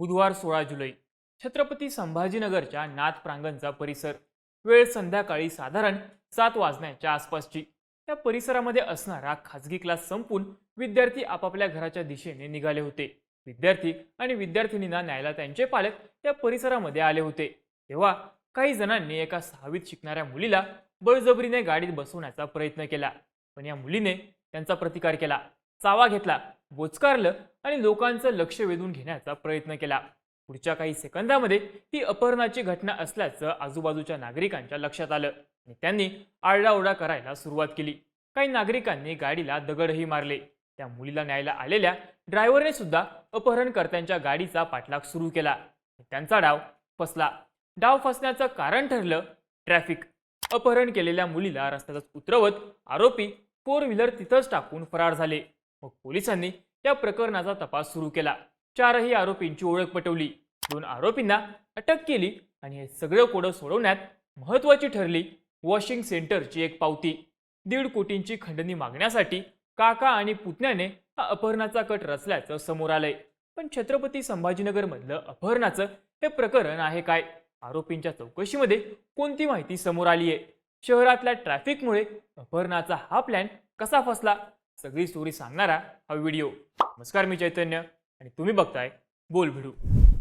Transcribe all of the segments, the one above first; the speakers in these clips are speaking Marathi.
बुधवार सोळा जुलै. छत्रपती संभाजीनगरच्या नाथ प्रांगणचा परिसर. वेळ संध्याकाळी साधारण सात वाजण्याच्या आसपासची. या परिसरामध्ये असणारा खाजगी क्लास संपून विद्यार्थी आपापल्या घराच्या दिशेने निघाले होते. विद्यार्थी आणि विद्यार्थिनींना न्यायला त्यांचे पालक या परिसरामध्ये आले होते. तेव्हा काही जणांनी एका सहावीत शिकणाऱ्या मुलीला बळजबरीने गाडीत बसवण्याचा प्रयत्न केला. पण या मुलीने त्यांचा प्रतिकार केला. चावा घेतला. बोचकारलं आणि लोकांचं लक्ष वेधून घेण्याचा प्रयत्न केला. पुढच्या काही सेकंदामध्ये ही अपहरणाची घटना असल्याचं आजूबाजूच्या नागरिकांच्या लक्षात आलं आणि त्यांनी आरडाओरडा करायला सुरुवात केली. काही नागरिकांनी गाडीला दगडही मारले. त्या मुलीला न्यायला आलेल्या ड्रायव्हरने सुद्धा अपहरणकर्त्यांच्या गाडीचा पाठलाग सुरू केला. त्यांचा डाव फसला. डाव फसण्याचं कारण ठरलं ट्रॅफिक. अपहरण केलेल्या मुलीला रस्त्यातच उतरवत आरोपी फोर व्हीलर तिथंच टाकून फरार झाले. मग पोलिसांनी या प्रकरणाचा तपास सुरू केला. चारही आरोपींची ओळख पटवली. दोन आरोपींना अटक केली आणि हे सगळं कोडं सोडवण्यात महत्वाची ठरली. वॉशिंग सेंटरची एक पावती. दीड कोटींची खंडणी मागण्यासाठी काका आणि पुतण्याने हा अपहरणाचा कट रचल्याचं समोर आलंय. पण छत्रपती संभाजीनगरमधलं अपहरणाचं हे प्रकरण आहे काय? आरोपींच्या चौकशीमध्ये कोणती माहिती समोर आली आहे शहरातल्या ट्रॅफिकमुळे अपहरणाचा हा प्लॅन कसा फसला? सगळी स्टोरी सांगणारा हा व्हिडिओ नमस्कार मी चैतन्य आणि तुम्ही बघताय बोल भिडू.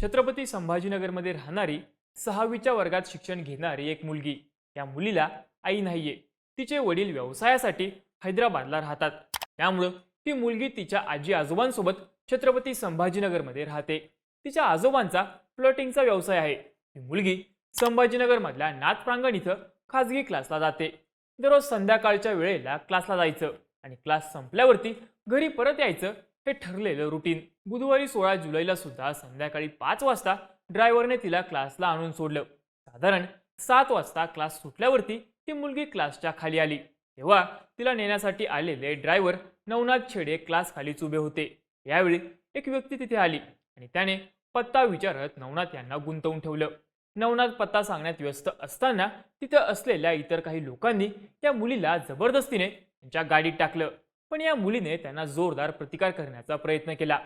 छत्रपती संभाजीनगरमध्ये राहणारी सहावीच्या वर्गात शिक्षण घेणारी एक मुलगी. या मुलीला आई नाहीये. तिचे वडील व्यवसायासाठी हैदराबादला राहतात. त्यामुळं ती मुलगी तिच्या आजी आजोबांसोबत छत्रपती संभाजीनगरमध्ये राहते. तिच्या आजोबांचा प्लॉटिंगचा व्यवसाय आहे. ही मुलगी संभाजीनगरमधल्या नाथ प्रांगण इथं खाजगी क्लासला जाते. दररोज संध्याकाळच्या वेळेला क्लासला जायचं. आणि क्लास संपल्यावरती घरी परत यायचं हे ठरलेलं रुटीन बुधवारी सोळा जुलैला सुद्धा संध्याकाळी पाच वाजता ड्रायव्हरने तिला क्लासला आणून सोडलं. साधारण सात वाजता क्लास सुटल्यावरती ती मुलगी क्लासच्या खाली आली. तेव्हा तिला नेण्यासाठी आलेले ड्रायव्हर नवनाथ छेडे क्लास खालीच उभे होते. यावेळी एक व्यक्ती तिथे आली आणि त्याने पत्ता विचारत नवनाथ यांना गुंतवून ठेवलं. नवनाथ पत्ता सांगण्यात व्यस्त असताना तिथं असलेल्या इतर काही लोकांनी त्या मुलीला जबरदस्तीने त्यांच्या गाडीत टाकलं. पण या मुलीने त्यांना जोरदार प्रतिकार करण्याचा प्रयत्न केला.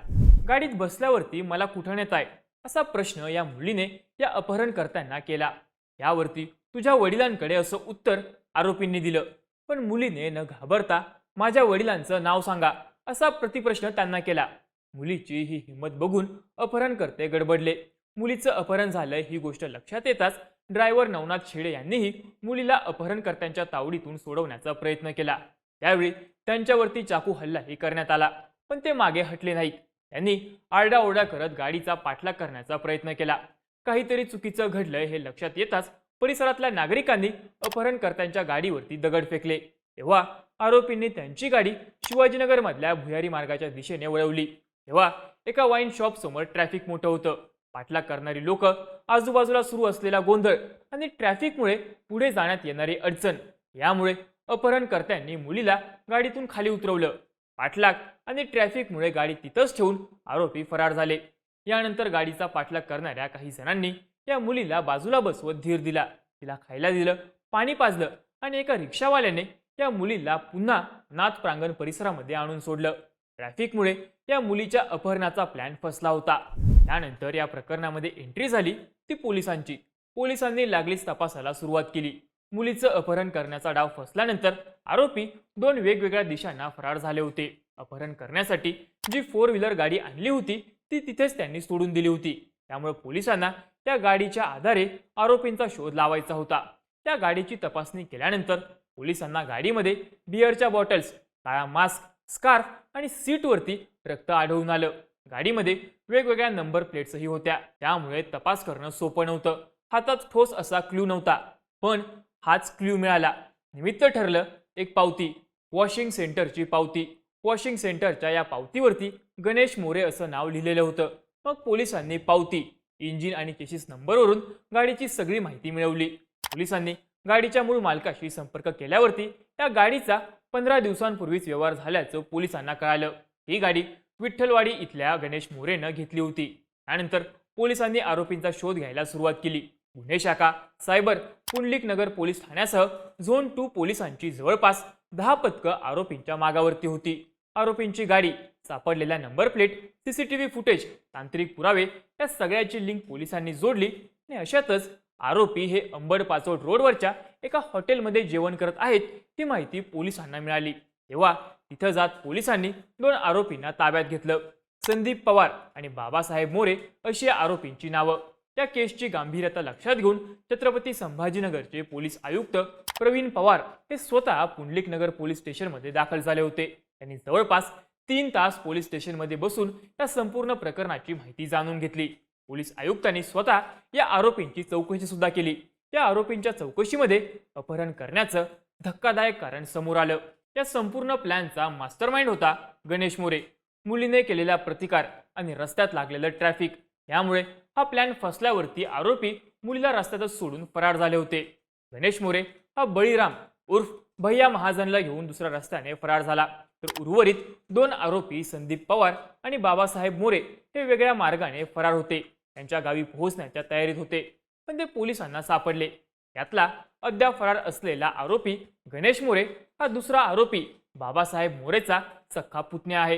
गाडीत बसल्यावरती मला कुठं नेत आहे? असा प्रश्न या मुलीने या अपहरणकर्त्यांना केला. यावरती तुझ्या वडिलांकडे असं उत्तर आरोपींनी दिलं. पण मुलीने न घाबरता माझ्या वडिलांचं नाव सांगा असा प्रतिप्रश्न त्यांना केला. मुलीची ही हिंमत बघून अपहरणकर्ते गडबडले. मुलीचं अपहरण झालं ही गोष्ट लक्षात येताच ड्रायव्हर नवनाथ शेडे यांनीही मुलीला अपहरणकर्त्यांच्या तावडीतून सोडवण्याचा प्रयत्न केला. त्यावेळी त्यांच्यावरती चाकू हल्लाही करण्यात आला. पण ते मागे हटले नाहीत. त्यांनी आरडाओरडा करत गाडीचा पाठलाग करण्याचा प्रयत्न केला. काहीतरी चुकीचं घडलंय हे लक्षात येताच परिसरातल्या नागरिकांनी अपहरणकर्त्यांच्या गाडीवरती दगड फेकले. तेव्हा आरोपींनी त्यांची गाडी शिवाजीनगरमधल्या भुयारी मार्गाच्या दिशेने वळवली. तेव्हा एका वाईन शॉप समोर ट्रॅफिक मोठं होतं. पाठलाग करणारी लोक आजूबाजूला सुरू असलेला गोंधळ आणि ट्रॅफिकमुळे पुढे जाण्यात येणारी अडचण यामुळे अपहरणकर्त्यांनी मुलीला गाडीतून खाली उतरवलं. पाठलाग आणि ट्रॅफिकमुळे गाडी तिथंच ठेवून आरोपी फरार झाले. यानंतर गाडीचा पाठलाग करणाऱ्या काही जणांनी या मुलीला बाजूला बसवत धीर दिला. तिला खायला दिलं पाणी पाजलं आणि एका रिक्षावाल्याने या मुलीला पुन्हा नाथ प्रांगण परिसरामध्ये आणून सोडलं. ट्रॅफिकमुळे या मुलीच्या अपहरणाचा प्लॅन फसला होता. त्यानंतर या प्रकरणामध्ये एंट्री झाली ती पोलिसांची. पोलिसांनी लागलीच तपासाला सुरुवात केली. मुलीचं अपहरण करण्याचा डाव फसल्यानंतर आरोपी दोन वेगवेगळ्या दिशांना फरार झाले होते. अपहरण करण्यासाठी जी फोर व्हीलर गाडी आणली होती ती तिथेच त्यांनी सोडून दिली होती. त्यामुळे पोलिसांना त्या गाडीच्या आधारे आरोपींचा शोध लावायचा होता. त्या गाडीची तपासणी केल्यानंतर पोलिसांना गाडीमध्ये बिअरच्या बॉटल्स काळा मास्क स्कार्फ आणि सीटवरती रक्त आढळून आलं. गाडीमध्ये वेगवेगळ्या नंबर प्लेट्सही होत्या. त्यामुळे तपास करणं सोपं नव्हतं. हातात ठोस असा क्ल्यू नव्हता. पण हाच क्ल्यू मिळाला. निमित्त ठरलं एक पावती वॉशिंग सेंटरची पावती. वॉशिंग सेंटरच्या या पावतीवरती गणेश मोरे असं नाव लिहिलेलं होतं. मग पोलिसांनी पावती इंजिन आणि चेसिस नंबरवरून गाडीची सगळी माहिती मिळवली. पोलिसांनी गाडीच्या मूळ मालकाशी संपर्क केल्यावरती त्या गाडीचा पंधरा दिवसांपूर्वीच व्यवहार झाल्याचं पोलिसांना कळालं. ही गाडी विठ्ठलवाडी इथल्या गणेश मोरेनं घेतली होती. त्यानंतर पोलिसांनी आरोपींचा शोध घ्यायला सुरुवात केली. गुन्हे शाखा सायबर पुंडलिक नगर पोलीस ठाण्यासह झोन टू पोलिसांची जवळपास दहा पथकं आरोपींच्या मागावरती होती. आरोपींची गाडी सापडलेल्या नंबर प्लेट सीसीटीव्ही फुटेज तांत्रिक पुरावे या सगळ्याची लिंक पोलिसांनी जोडली आणि अशातच आरोपी हे अंबड पाचोड रोडवरच्या एका हॉटेलमध्ये जेवण करत आहेत ही माहिती पोलिसांना मिळाली. तेव्हा तिथं जात पोलिसांनी दोन आरोपींना ताब्यात घेतलं. संदीप पवार आणि बाबासाहेब मोरे अशी आरोपींची नावं. त्या केसची गांभीर्यता लक्षात घेऊन छत्रपती संभाजीनगरचे पोलीस आयुक्त प्रवीण पवार हे स्वतः पुंडलिक नगर पोलीस स्टेशनमध्ये दाखल झाले होते. त्यांनी जवळपास तीन तास पोलीस स्टेशनमध्ये बसून या संपूर्ण प्रकरणाची माहिती जाणून घेतली. पोलीस आयुक्तांनी स्वतः या आरोपींची चौकशी सुद्धा केली. त्या आरोपींच्या चौकशीमध्ये अपहरण करण्याचं धक्कादायक कारण समोर आलं. या संपूर्ण प्लॅनचा मास्टरमाइंड होता गणेश मोरे. मुलीने केलेला प्रतिकार आणि रस्त्यात लागलेलं ट्रॅफिक यामुळे हा प्लॅन फसल्यावरती आरोपी मुलीला रस्त्यातच सोडून फरार झाले होते. गणेश मोरे हा बळीराम उर्फ भैया महाजनला घेऊन दुसऱ्या रस्त्याने फरार झाला. तर उर्वरित दोन आरोपी संदीप पवार आणि बाबासाहेब मोरे हे वेगळ्या मार्गाने फरार होते. त्यांच्या गावी पोहोचण्याच्या तयारीत होते पण ते पोलिसांना सापडले. यातला अद्याप फरार असलेला आरोपी गणेश मोरे हा दुसरा आरोपी बाबासाहेब मोरेचा सख्खा पुतण्या आहे.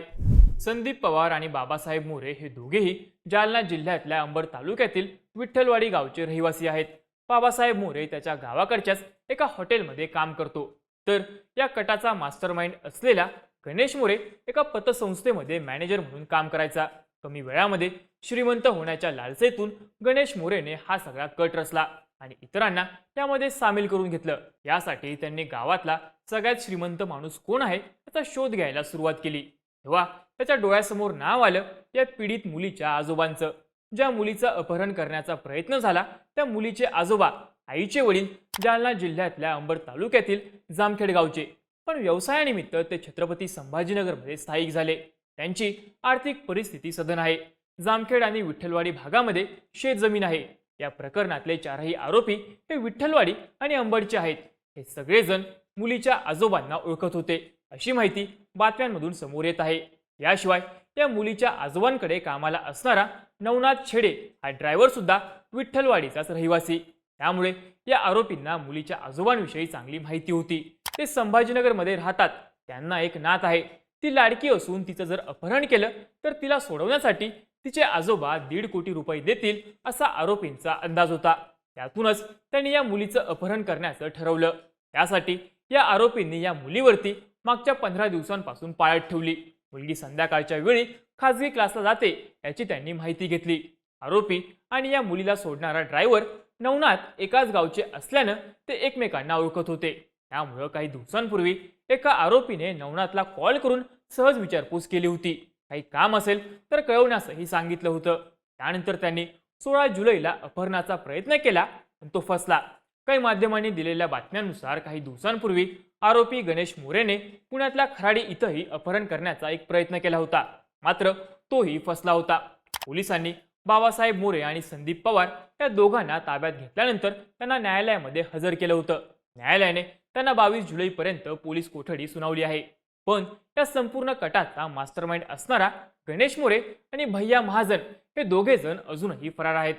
संदीप पवार आणि बाबासाहेब मोरे हे दोघेही जालना जिल्ह्यातल्या अंबड तालुक्यातील विठ्ठलवाडी गावचे रहिवासी आहेत. बाबासाहेब मोरे त्याच्या गावाकडच्याच एका हॉटेलमध्ये काम करतो. तर या कटाचा मास्टरमाइंड असलेला गणेश मोरे एका पतसंस्थेमध्ये मॅनेजर म्हणून काम करायचा. कमी वेळामध्ये श्रीमंत होण्याच्या लालसेतून गणेश मोरेने हा सगळा कट रचला आणि इतरांना त्यामध्ये सामील करून घेतलं. यासाठी त्यांनी गावातला सगळ्यात श्रीमंत माणूस कोण आहे याचा शोध घ्यायला सुरुवात केली. तेव्हा त्याच्या डोळ्यासमोर नाव आलं या पीडित मुलीच्या आजोबांचं. ज्या मुलीचं अपहरण करण्याचा प्रयत्न झाला त्या मुलीचे आजोबा आईचे वडील जालना जिल्ह्यातल्या अंबड तालुक्यातील जामखेड गावचे. पण व्यवसायानिमित्त ते छत्रपती संभाजीनगरमध्ये स्थायिक झाले. त्यांची आर्थिक परिस्थिती सधन आहे. जामखेड आणि विठ्ठलवाडी भागामध्ये शेतजमीन आहे. या प्रकरणातले चारही आरोपी हे विठ्ठलवाडी आणि अंबडचे आहेत. हे सगळेजण मुलीच्या आजोबांना ओळखत होते. अशी माहिती बातम्यांमधून समोर येत आहे. याशिवाय या मुलीच्या आजोबांकडे कामाला असणारा नवनाथ छेडे हा ड्रायव्हर सुद्धा विठ्ठलवाडीचाच रहिवासी. त्यामुळे या आरोपींना मुलीच्या आजोबांविषयी चांगली माहिती होती. ते संभाजीनगरमध्ये राहतात. त्यांना एक नात आहे. ती लाडकी असून तिचं जर अपहरण केलं तर तिला सोडवण्यासाठी तिचे आजोबा दीड कोटी रुपये देतील असा आरोपींचा अंदाज होता. त्यातूनच त्यांनी या मुलीचं अपहरण करण्याचं ठरवलं. त्यासाठी या आरोपींनी या मुलीवरती मागच्या पंधरा दिवसांपासून पाळत ठेवली. मुलगी संध्याकाळच्या वेळी खाजगी क्लासला जाते याची त्यांनी माहिती घेतली. आरोपी आणि या मुलीला सोडणारा ड्रायव्हर नवनाथ एकाच गावचे असल्यानं ते एकमेकांना ओळखत होते. त्यामुळं काही दिवसांपूर्वी एका आरोपीने नवनाथला कॉल करून सहज विचारपूस केली होती. काही काम असेल तर कळवण्यासही सांगितलं होतं. त्यानंतर त्यांनी सोळा जुलैला अपहरणाचा प्रयत्न केला पण तो फसला. काही माध्यमांनी दिलेल्या बातम्यांनुसार काही दिवसांपूर्वी आरोपी गणेश मोरेने पुण्यातल्या खराडी इथंही अपहरण करण्याचा एक प्रयत्न केला होता. मात्र तोही फसला होता. पोलिसांनी बाबासाहेब मोरे आणि संदीप पवार या दोघांना ताब्यात घेतल्यानंतर त्यांना न्यायालयामध्ये हजर केलं होतं. न्यायालयाने त्यांना बावीस जुलैपर्यंत पोलीस कोठडी सुनावली आहे. पण या संपूर्ण कटाचा मास्टरमाइंड असणारा गणेश मोरे आणि भैया महाजन हे दोघे जण अजूनही फरार आहेत.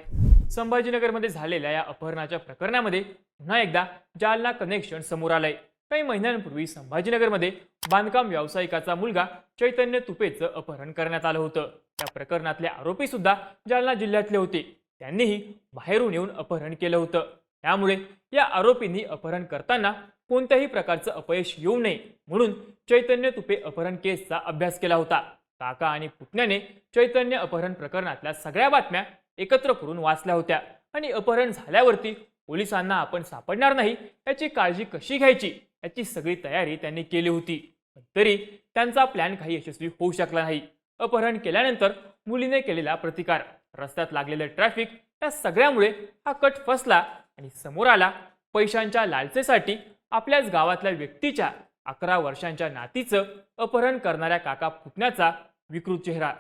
संभाजीनगरमध्ये झालेल्या या अपहरणाच्या प्रकरणामध्ये पुन्हा एकदा जालना कनेक्शन समोर आलंय. काही महिन्यांपूर्वी संभाजीनगरमध्ये बांधकाम व्यावसायिकाचा मुलगा चैतन्य तुपेचं अपहरण करण्यात आलं होतं. त्या प्रकरणातले आरोपी सुद्धा जालना जिल्ह्यातले होते. त्यांनीही बाहेरून येऊन अपहरण केलं होतं. त्यामुळे या आरोपींनी अपहरण करताना कोणत्याही प्रकारचं अपयश येऊ नये म्हणून चैतन्य तुपे अपहरण केसचा अभ्यास केला होता. काका आणि पुतण्याने चैतन्य अपहरण प्रकरणातल्या सगळ्या बातम्या एकत्र करून वाचल्या होत्या आणि अपहरण झाल्यावरती पोलिसांना आपण सापडणार नाही याची काळजी कशी घ्यायची? याची सगळी तयारी त्यांनी केली होती. तरी त्यांचा प्लॅन काही यशस्वी होऊ शकला नाही. अपहरण केल्यानंतर मुलीने केलेला प्रतिकार. रस्त्यात लागलेलं ट्रॅफिक या सगळ्यामुळे हा कट फसला आणि समोर आला पैशांच्या लालसेसाठी आपल्याच गावातल्या व्यक्तीच्या अकरा वर्षांच्या नातीचं अपहरण करणाऱ्या काका पुतण्याचा विकृत चेहरा.